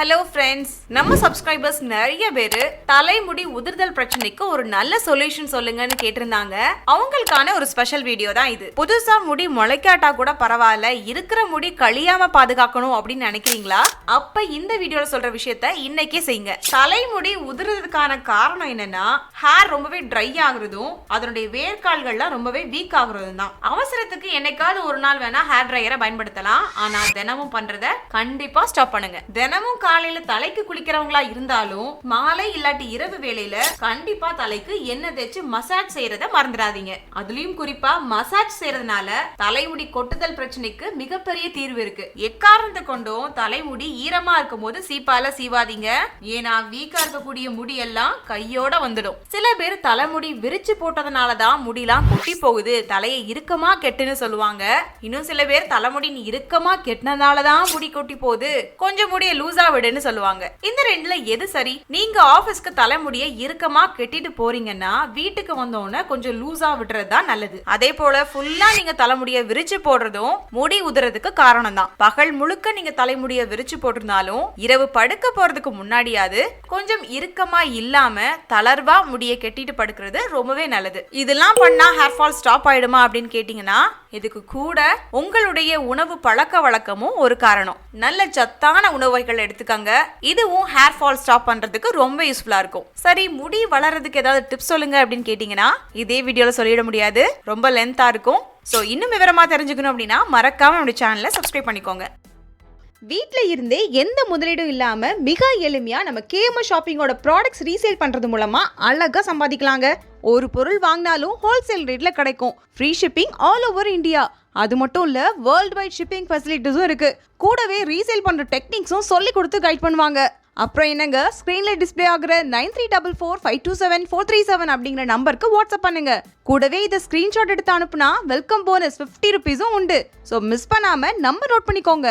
Hello friends நம்ம subscribers நிறைய பேர் தலைமுடி உதிர்தல் பிரச்சனைக்கு ஒரு நல்ல சொல்யூஷன் சொல்லுங்கன்னு கேட்டிருந்தாங்க. அவங்களுக்கான ஒரு ஸ்பெஷல் வீடியோ தான் இது. புதுசா முடி முளைக்காட்டா கூட பரவாயில்ல. இருக்கிற முடி கழியாம பாதுகாக்கணும் அப்படின்னு நினைக்கிறீங்களா? அப்ப இந்த வீடியோல சொல்ற விஷயத்த இன்னைக்கே செய்யுங்க. தலைமுடி உதிர்றதுக்கான காரணம் என்னன்னா ஹேர் ரொம்பவே ட்ரை ஆகுறதும் அதனுடைய வேர்க்கால்கள்லாம் ரொம்பவே வீக் ஆகுறதும் தான். அவசரத்துக்கு என்னைக்காவது ஒரு நாள் வேணா ஹேர் ட்ரையரை பயன்படுத்தலாம். ஆனா தினமும் பண்றத கண்டிப்பா ஸ்டாப் பண்ணுங்க. தினமும் காலையில தலைக்கு குளிக்கிறவங்களா இருந்தாலும் மாலை இல்லாட்டி இரவு வேளையில கண்டிப்பா தலைக்கு எண்ணெய் தேய்ச்சி மசாஜ் செய்யறத மறந்துடாதீங்க. அதுலயும் குறிப்பா மசாஜ் செய்யறதுனால தலைமுடி கொட்டுதல் பிரச்சனைக்கு மிகப்பெரிய தீர்வு இருக்கு. எக்காரணத்தை கொண்டும் தலைமுடி ஈரமா இருக்கும் போது சீப்பால சீவாதீங்க. ஏன்னா வீக்கா இருக்கக்கூடிய முடி எல்லாம் கையோட வந்துடும். சில பேர் தலைமுடி விரிச்சு போட்டதுனால தான் முடிலாம் கொட்டி போகுது. தலையை இறுக்கமா கெட்டுன்னு சொல்லுவாங்க. இன்னும் சில பேர் தலைமுடி இறுக்கமா கெட்டினதால தான் முடி கொட்டி போகுது. கொஞ்சம் முடிய லூசா விடுன்னு சொல்லுவாங்க. இந்த ரெண்டுல எது சரி? நீங்க ஆபீஸ்க்கு தலைமுடிய இறுக்கமா கெட்டிட்டு போறீங்கன்னா வீட்டுக்கு வந்தோடனே கொஞ்சம் லூசா விடுறது தான் நல்லது. அதே போல ஃபுல்லா நீங்க தலைமுடிய விரிச்சு போடுறதும் முடி உதுறதுக்கு காரணம் தான். பகல் முழுக்க நீங்க தலைமுடிய விரிச்சு போட்டிருந்தாலும் இரவு படுக்க போறதுக்கு முன்னாடியாவது கொஞ்சம் இறுக்கமா இல்லாம தளர்வா முடிய கெட்டிட்டு படுக்கிறது ரொம்பவே நல்லது. இதெல்லாம் பண்ணா ஹேர் ஃபால் ஸ்டாப் ஆயிடுமா அப்படின்னு கேட்டீங்கன்னா இதுக்கு கூட உங்களுடைய உணவு பழக்க வழக்கமும் ஒரு காரணம். நல்ல சத்தான உணவுகள் வகைகள் எடுத்துக்கங்க இதுவும் ஹேர் ஃபால் ஸ்டாப் பண்றதுக்கு ரொம்ப யூஸ்ஃபுல்லா இருக்கும். சரி முடி வளர்றதுக்கு ஏதாவது டிப்ஸ் சொல்லுங்க அப்படின்னு கேட்டீங்கன்னா இதே வீடியோல சொல்லிட முடியாது. ரொம்ப லென்த்தா இருக்கும். ஸோ இன்னும் விவரமா தெரிஞ்சுக்கணும் அப்படின்னா மறக்காம நம்முடைய சேனலை சப்ஸ்கிரைப் பண்ணிக்கோங்க. வீட்டில் இருந்தே எந்த முதலீடும் இல்லாமல் மிக எளிமையாக நம்ம கேம ஷாப்பிங்கோட ப்ராடக்ட்ஸ் ரீசேல் பண்ணுறது மூலமாக அழகாக சம்பாதிக்கலாங்க. ஒரு பொருள் வாங்கினாலும் ஹோல்சேல் ரேட்டில் கிடைக்கும். Free shipping all over India அது மட்டும் இல்லை வேர்ல்டு வைட் ஷிப்பிங் ஃபெசிலிட்டிஸும் இருக்குது கூடவே ரீசேல் பண்ணுற டெக்னிக்ஸும் சொல்லி கொடுத்து கைட் பண்ணுவாங்க. அப்புறம் என்னங்க? ஸ்க்ரீனில் டிஸ்ப்ளே ஆகிற nine three double four five two seven four three seven அப்படிங்கிற நம்பருக்கு வாட்ஸ்அப் பண்ணுங்க. கூடவே இதை ஸ்க்ரீன்ஷாட் எடுத்து அனுப்புனா வெல்கம் போனஸ் ஃபிஃப்டி ருபீஸும் உண்டு. ஸோ மிஸ் பண்ணாமல் நம்பர் நோட் பண்ணிக்கோங்க.